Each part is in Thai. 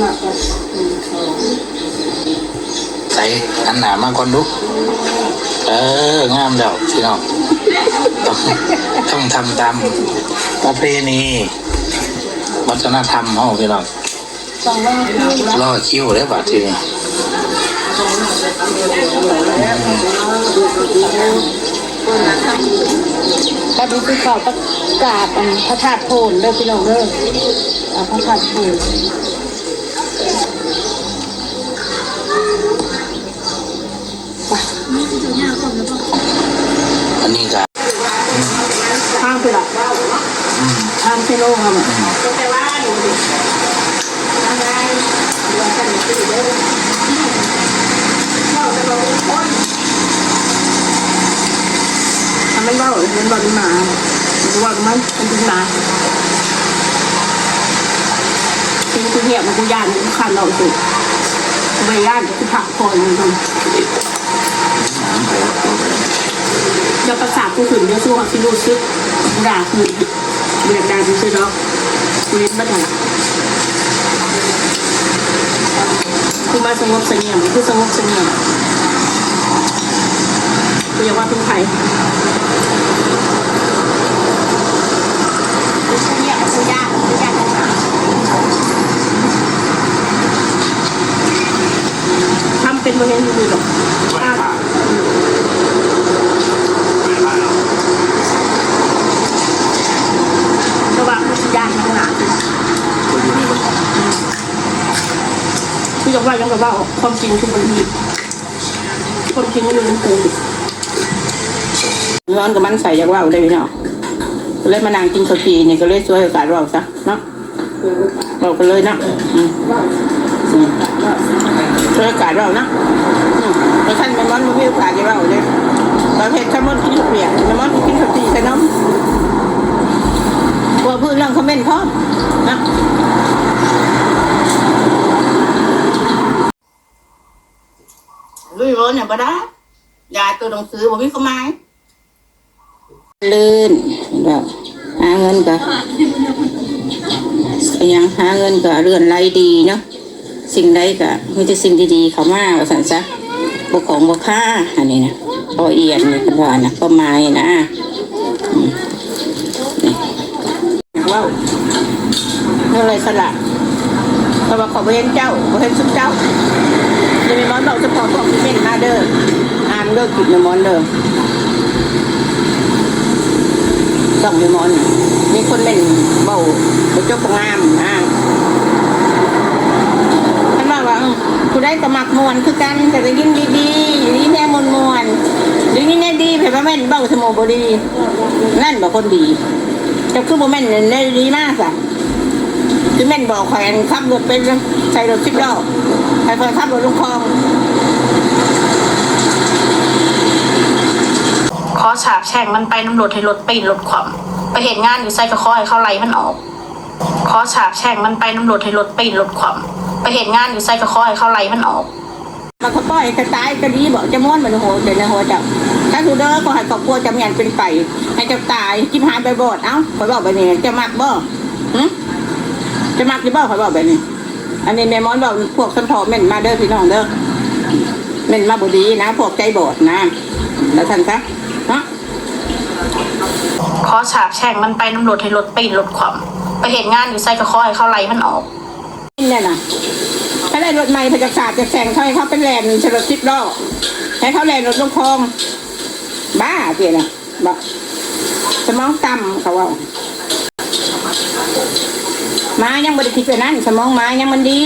หนักก็หนึ่งสองใส่อันหนามาก่อนดูเอองามแล้วพี่น้องต้องต้องทำตามประเพณีวัฒนธรรมเฮาพี่น้องสองรอบที่รอคิวเลยบาดทีนี้ก็ดูคือขาประกาศพระธาตุโพนเด้อพี่น้องเด้อพระธาตุโพน อันนี้ก็ข้างไปละข้างเซโลกครับทำมันเบ้ามันเบ้าดีมามันว่ามันมันดีหมาจริงกูเหี้ยมันกูย่านกูขันเราสุดกูไปย่านกูผักพอมันทำ จะประสาทกูถึงจะสู้กับที่รู้สึกด่าคือเบียดดาซื้อเนาะกูเล่นบ้านละกูมาสงบเสงี่ยมคือสงบเสงี่ยมกูอยาว่าเป็นใครเสงี่ยมกูยากกูยากทั้งนั้นทำเป็นโมเมนต์ดีหรอกอะ ระหว่างผู้ยานข้างหลัง คือยังว่ายังกับว่าความจริงคือมันมีความจริงมันมันคือร้อนกับมันใส่ยังว่าได้พี่น้องก็เลยมานั่งกินข้าวจีเนี่ยก็เลยช่วยโอกาสเราซะเนาะเราก็เลยเนาะอืมอืมช่วยโอกาสเราเนาะอืมแล้วท่านแม่มอนไม่มีโอกาสจะเราเลยเราเห็นข้าวมันกินข้าวเปียกแม่มอนกินข้าวจีใส่น้ำกลัวพูดเรื่องคอมเมนต์พร้อมนะ ลุยรถเนี่ย บ่ได้ยายตัวหนังสือบ่มีความหมายลื่นแบบหาเงินก็ยังหาเงินก็เรือนไรดีเนาะสิ่งใดก็มีแต่สิ่งดีๆ เข้ามาว่าสันซะบกของบกค่าอันนี้นะพอเอียดนี่เป็นว่านะก็ไม้นะอืมนี่ว้าวเท่าไรสละ เพราะว่าขอบ่เห็นเจ้าบ่เห็นสุดเจ้าจะมีมอนบอกจะพอบอกที่เม่นมาเด้ออ่านเลิกกินในมอนเด้อส่องมีมอนมีคนเล่นเบาบเจ้าของงามนะท่านบอกว่าผู้ได้กระมักมวนคือกันแต่ได้ยินดีๆอยู่นี่แน่มวนมวนๆหรือนี่แน่ดีเผื่อแม่นเบาสมองบดี นั่นบอกคนดีจะคือโมเมนต์ได้ดีมากสั คือแม่นบอกแขวนขับรถเป็นใส่รถสิบล้อใครเคยขับรถลงคลองขอสาบแช่งมันไปน้ำรถให้รถปีนรถขวามไปเห็นงานอยู่ใส่กระคอให้เข้าไล่มันออกขอสาบแช่งมันไปน้ำรถให้รถปีนรถขวามไปเห็นงานอยู่ใส่กระคอให้เข้าไล่มันออกมันก็ปล่อยกระตายก็ดีบอกจะม้วนเหมือนโหเดี๋ยวนะโหจับถ้าถูเด้อก็ให้ครอบครัวจำยันเป็นไปให้เจ้าตายจิ้มหายไปบอดเอ้าขอยบอกไปนี่จะมักบ่หึ จะมักจะบ่ขอยบอกไปนี่อันนี้แม่มอนบอกพวกสันพอเม่นมาเด้อพี่น้องเด้อเม่นมาบุดีนะ พวกใจบอดนะ แล้วท่านคะฮะขอสาบแช่งมันไปน้ำรถให้รถปีนรถขวามไปเห็นงานอยู่ใส่กระคอให้เข้าไล่มันออกนี่แหละนะถ้าได้รถใหม่พจักศาสตร์จะแซงเขาให้เขาเป็นแลนด์ชรถสิบล้อให้เขาแลนด์รถลงคลอง บ้าเพี่ยนะบ้าสมองต่ำเขาว่า มายังบริคิดไปนั้นสมองมายังมันดี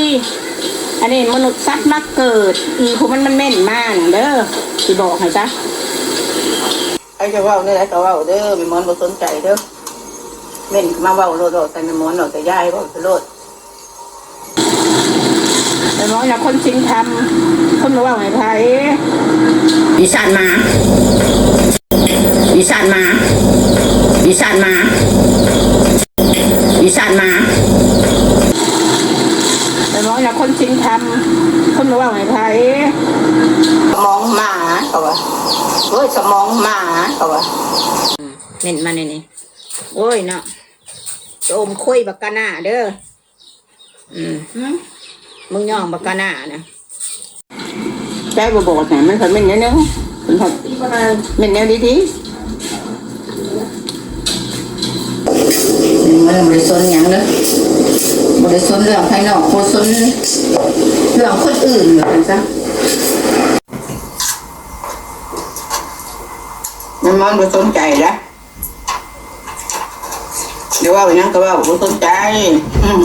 อันนี้มนุษย์สัตว์มาเกิด อีผู้มันมันเม่นมากเด้อที่บอกให้จ้ะไอ้จะเว้าเนี่ยแหละก็เว้าเด้อแม่หมอนบ่สนใจเด้อแม่นมาเว้าโลดๆแต่แม่หมอนเนาะแต่ยายเว้าโลดแต่น้อยนะคนจริงทำคนมาว่าไงไพ่อีสานมาอีสานมาอีสานมาอีสานมาแต่น้อยนะ คนจริงทำคนมาว่าไงไพ่สมองหมาเขาว่าเฮ้ยสมองหมาเขาว่าเม่นมาในนี่โอ้ยเนาะจะอมคุยบักกะหน้าเด้ออืมหืมมึงย่องบักกะหน้านะใจบ่บอกนะมันเพิ่นเป็นแนวๆมันเพิ่นเป็นแนวดีๆมันบ่ได้สนหยังเด้อบ่ ได้สนเรื่องภายนอกบ่สนเรื่องคนอื่นว่าซั่นซะมันมอนบ่สนใจละเดี๋ยวว่าไปนั่งก็ว่าบ่สนใจ อืม